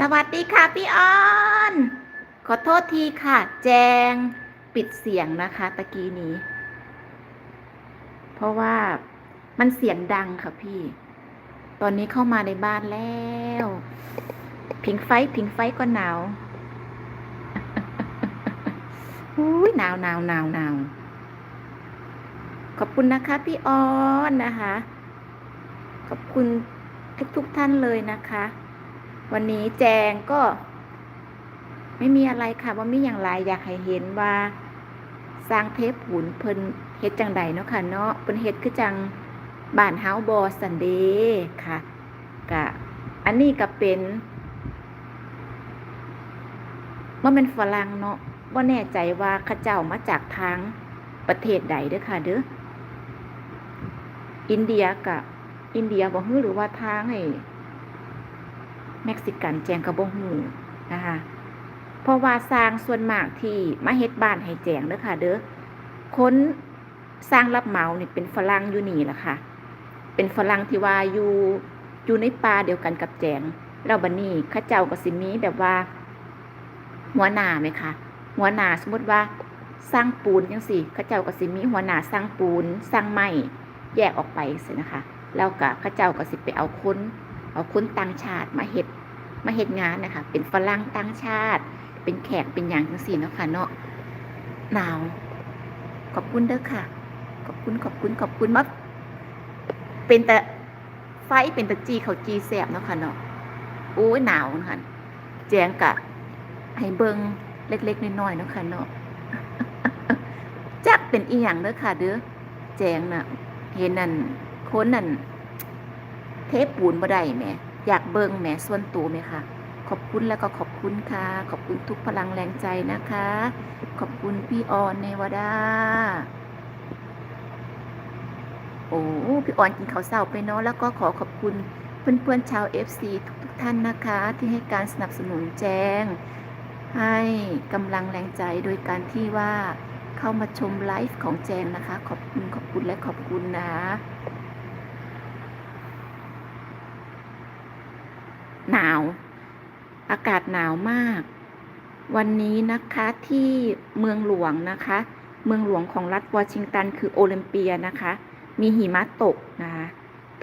สวัสดีค่ะ พี่ออน ขอโทษทีค่ะ แจงปิดเสียงนะคะตะกี้นี้ เพราะว่ามันเสียงดังค่ะพี่ ตอนนี้เข้ามาในบ้านแล้ว ผิงไฟ ผิงไฟก็หนาวอุ้ยหนาวหนาวหนาวหนาวขอบคุณนะคะ พี่ออนนะคะ ขอบคุณทุกๆทท่านเลยนะคะ วันนี้แจงก็ ไม่มีอะไรค่ะว่ามีอย่างไรอยากให้เห็นว่าสร้างเทปหุ่นเพิ่นเฮ็ดจังใดเนาะค่ะเนาะเพิ่นเฮ็ดคือจังบ้านเฮาบอสันเดย์ค่ะกะอันนี้ก็เป็นว่าเป็นฝรั่งเนาะว่าแน่ใจว่าข้าเจ้ามาจากทางประเทศใดเด้อค่ะเด้ออินเดียกะอินเดียบ่ฮู้หรือว่าทางไอ้ เม็กซิกันแจงก็บ่ฮู้นะคะเพราะว่าสร้างส่วนมากที่มาเฮ็ดบ้านให้แจงเด้อค่ะ เด้อคนสร้างรับเหมานี่เป็นฝรั่งอยู่นี่แหละค่ะ เป็นฝรั่งที่ว่าอยู่อยู่ในป่าเดียวกันกับแจงแล้วบัดนี้เข้าเจ้าก็สิมีแบบว่า หัวหน้าไหมคะหัวหน้าสมมติว่าสร้างปูนจังซี่ข้าเจ้าก็สิมีหัวหน้าสร้างปูนสร้างไม้แยกออกไปสินะคะแล้วก็เข้าเจ้าก็สิไปเอาค้น เอาคนต่างชาติมาเฮ็ดมาเฮ็ดงานนะคะ เป็นฝรั่งต่างชาติ เป็นแขกเป็นอย่างจังซี่เนาะค่ะเนาะหนาว ขอบคุณเด้อค่ะ ขอบคุณขอบคุณขอบคุณมากเป็นแต่ไฟเป็นต่จีเขาจีแสบเนาะค่ะเนาะโอ้ยหนาวนะคะแจงกะให้เบิงเล็ก ๆน้อยๆเนาะค่ะเนาะจักเป็นอีหยังเด้อค่ะเด้อแจงน่ะ เห็นนั่นคนนั่น ปปูนบ่ได้แหมอยากเบิงแหมส่วนตัวไหมคะขอบคุณแล้วก็ขอบคุณค่ะ ขอบคุณทุกพลังแรงใจนะคะ ขอบคุณพี่ออนเนวดาโอ้พี่ออนกินข้าวเศร้าไปเนาะแล้วก็ขอขอบคุณเพื่อนๆชาว FC ทุกๆท่านนะคะ ที่ให้การสนับสนุนแจ้งให้กำลังแรงใจโดยการที่ว่าเข้ามาชมไลฟ์ของแจงนะคะ ขอบคุณขอบคุณและขอบคุณนะ หนาว อากาศหนาวมาก วันนี้นะคะที่เมืองหลวงนะคะ เมืองหลวงของรัฐวอชิงตันคือโอลิมเปียนะคะ มีหิมะตกนะคะ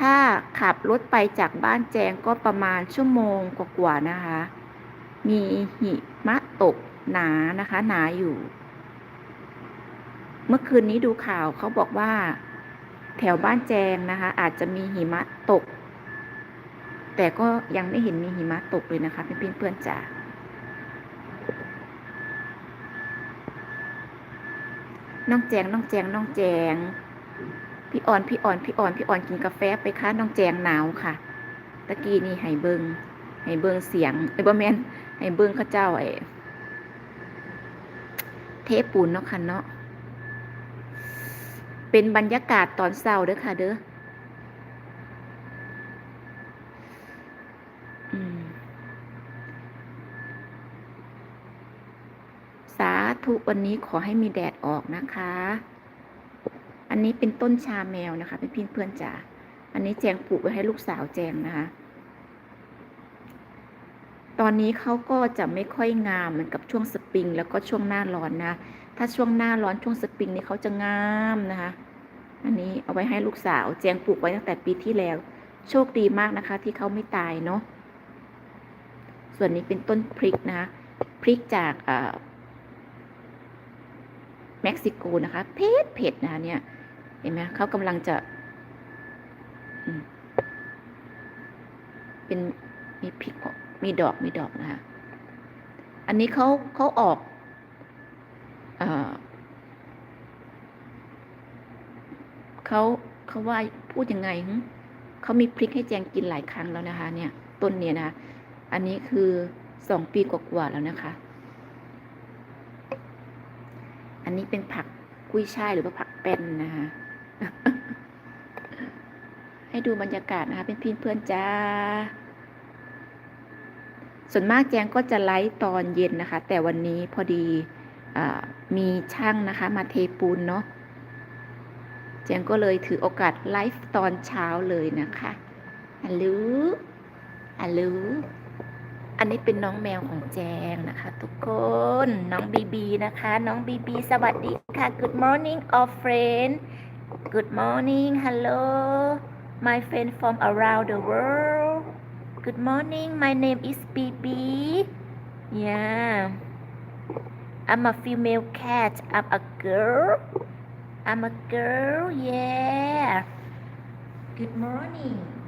ถ้าขับรถไปจากบ้านแจงก็ประมาณชั่วโมงกว่าๆนะคะ มีหิมะตกหนานะคะ หนาอยู่ เมื่อคืนนี้ดูข่าวเขาบอกว่า แถวบ้านแจงนะคะ อาจจะมีหิมะตก แต่ก็ยังไม่เห็นมีหิมะตกเลยนะคะเพื่อนๆเพื่อนจ๋าน้องแจงน้องแจงน้องแจง พี่อ่อนพี่อ่อนพี่อ่อนพี่อ่อนกินกาแฟไปค่ะน้องแจงหนาวค่ะ ตะกี้นี่ให้เบิงให้เบิงเสียงไอ้บ่แมนให้เบิงข้าเจ้าไอ้เทปปูนเนาะค่ะเนาะเป็นบรรยากาศตอนเช้าเด้อค่ะเด้อมสา ธุวันนี้ขอให้มีแดดออกนะคะ อันนี้เป็นต้นชาแมวนะคะเป็นพี่เพื่อนจ๋า อันนี้แจงปลูกไว้ให้ลูกสาวแจงนะคะ ตอนนี้เขาก็จะไม่ค่อยงามเหมือนกับช่วงสปริง แล้วก็ช่วงหน้าร้อนนะ ถ้าช่วงหน้าร้อนช่วงสปริงนี่เขาจะงามนะคะ อันนี้เอาไว้ให้ลูกสาว แจงปลูกไว้ตั้งแต่ปีที่แล้ว โชคดีมากนะคะ ที่เขาไม่ตายเนาะ ส่วนนี้เป็นต้นพริกนะคะพริกจาก เม็กซิโกนะคะเผ็ดเผ็ดนะคะเนี่ยเห็นไหมเขากำลังจะเป็นมีพริกมีดอกมีดอกนะคะอันนี้เขาเขาออกเอเขาเขาว่าพูดยังไงเขามีพริกให้แจงกินหลายครั้งแล้วนะคะ เนี่ย ต้นเนี่ยนะคะอันนี้คือสองปีกว่าๆแล้วนะคะ อันนี้เป็นผักกุ้ยช่ายหรือว่าผักแป้นนะคะ ให้ดูบรรยากาศนะคะเป็นพี่เพื่อนจ้า ส่วนมากแจงก็จะไลฟ์ตอนเย็นนะคะ แต่วันนี้พอดีอมีช่างนะคะ มาเทปูนเนาะแจงก็เลยถือโอกาสไลฟ์ตอนเช้าเลยนะคะอัลลูอัลลู อันนี้เป็นน้องแมวของแจงนะคะ ทุกคนน้องบีบีนะคะ น้องบีบีสวัสดีค่ะ Good morning all friend Good morning hello my friend from around the world Good morning my name is BB yeah I'm a female cat I'm a girl I'm a girl yeah Good morning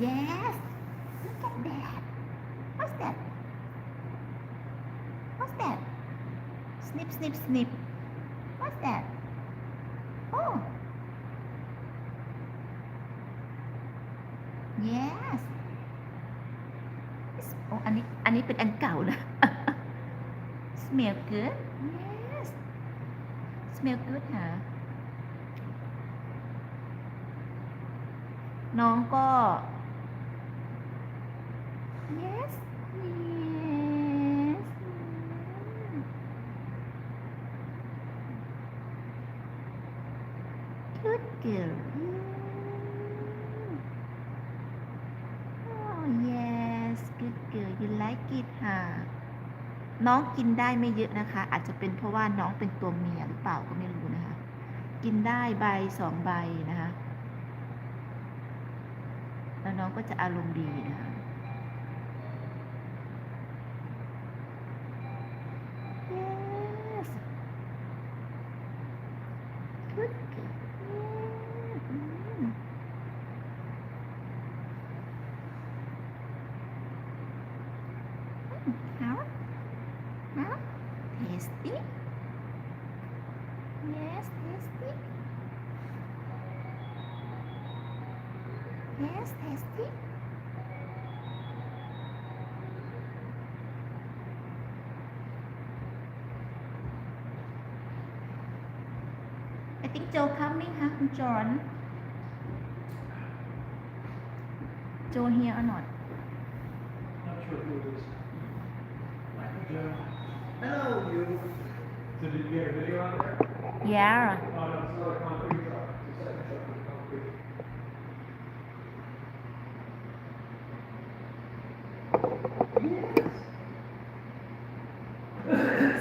Yes. Look at that. What's that? What's that? Snip, snip, snip. What's that? Oh. Yes. It's- โอ้อันนี้ อันนี้เป็นอันเก่านะ Smell good? Yes. Smell good ฮะน้องก็ yes yes good girl oh yes good girl you like it ค่ะน้องกินได้ไม่เยอะนะคะ อาจจะเป็นเพราะว่าน้องเป็นตัวเมียหรือเปล่าก็ไม่รู้นะคะ กินได้ใบสองใบนะคะ แล้วน้องก็จะอารมณ์ดีนะคะ Yes. Good girl. Yeah. Mm. Mm, How? How? Tasty? Yes, tasty. Yes, tasty. I think Joe coming ฮะคุณจอห์น Joe here or not Not sure who it is. Joe. Hello, you. So did you get a video on there? Yeah Oh, no, it's not a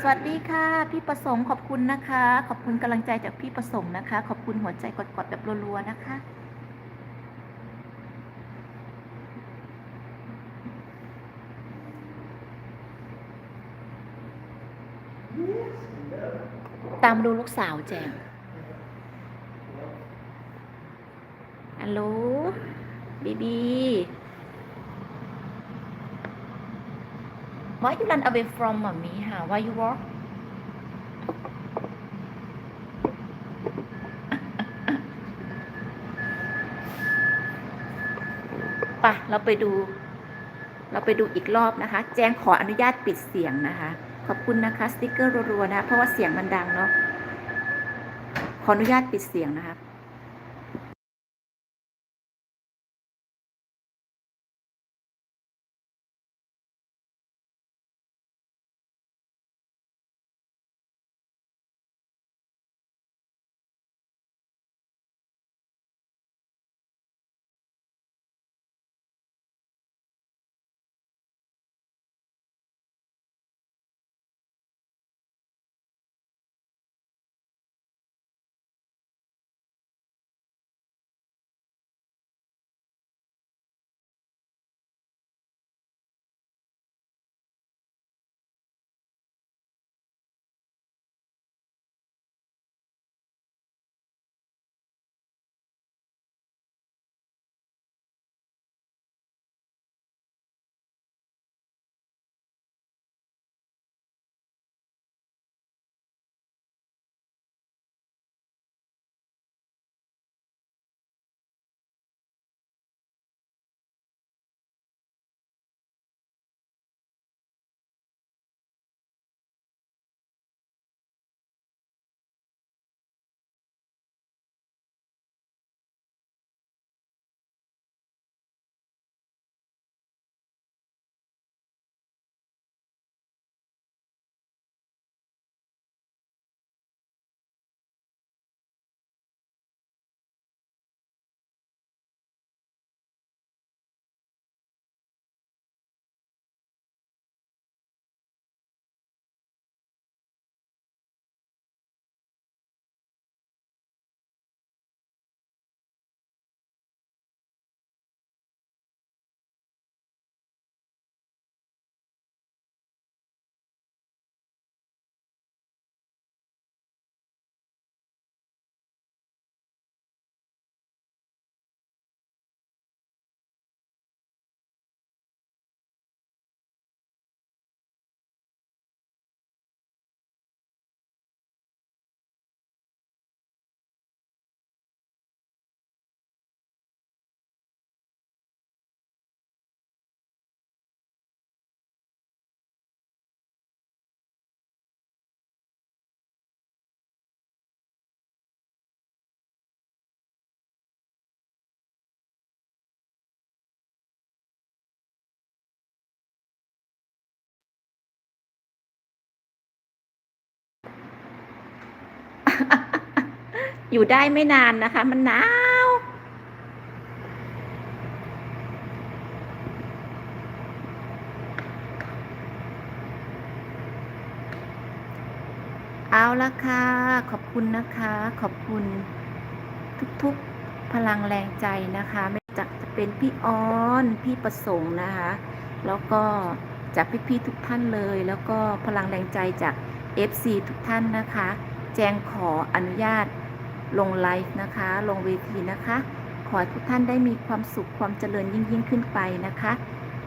สวัสดีค่ะ พี่ประสงค์ขอบคุณนะคะ ขอบคุณกำลังใจจากพี่ประสงค์นะคะ ขอบคุณหัวใจกดๆแบบรัวๆนะคะ ตามดูลูกสาวแจงฮัลโหลบีบี Why you run away from mommy ฮะ Why you walk ปะเราไปดู เราไปดูอีกรอบนะคะ แจ้งขออนุญาตปิดเสียงนะคะ ขอบคุณนะคะ สติกเกอร์รัวๆนะ เพราะว่าเสียงมันดังเนาะ ขออนุญาตปิดเสียงนะคะ อยู่ได้ไม่นานนะคะ มันหนาวเอาละค่ะ ขอบคุณนะคะ ขอบคุณทุกๆพลังแรงใจนะคะ ไม่จากจะเป็นพี่ออนพี่ประสงค์นะคะ แล้วก็จากพี่ๆทุกท่านเลย แล้วก็พลังแรงใจจาก FC ทุกท่านนะคะ แจงขออนุญาตลงไลฟ์นะคะ ลงเวทีนะคะ ขอให้ทุกท่านได้มีความสุขความเจริญยิ่งยิ่งขึ้นไปนะคะ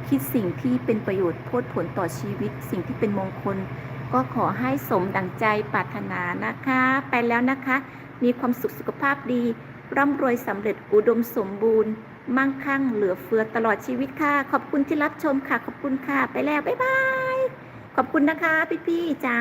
คิดสิ่งที่เป็นประโยชน์โพดผลต่อชีวิต สิ่งที่เป็นมงคล ก็ขอให้สมดังใจปรารถนานะคะ ไปแล้วนะคะ มีความสุขสุขภาพดี ร่ำรวยสำเร็จอุดมสมบูรณ์ มั่งคั่งเหลือเฟือตลอดชีวิตค่ะ ขอบคุณที่รับชมค่ะ ขอบคุณค่ะ ไปแล้วบ๊ายบาย ขอบคุณนะคะพี่ๆจ้า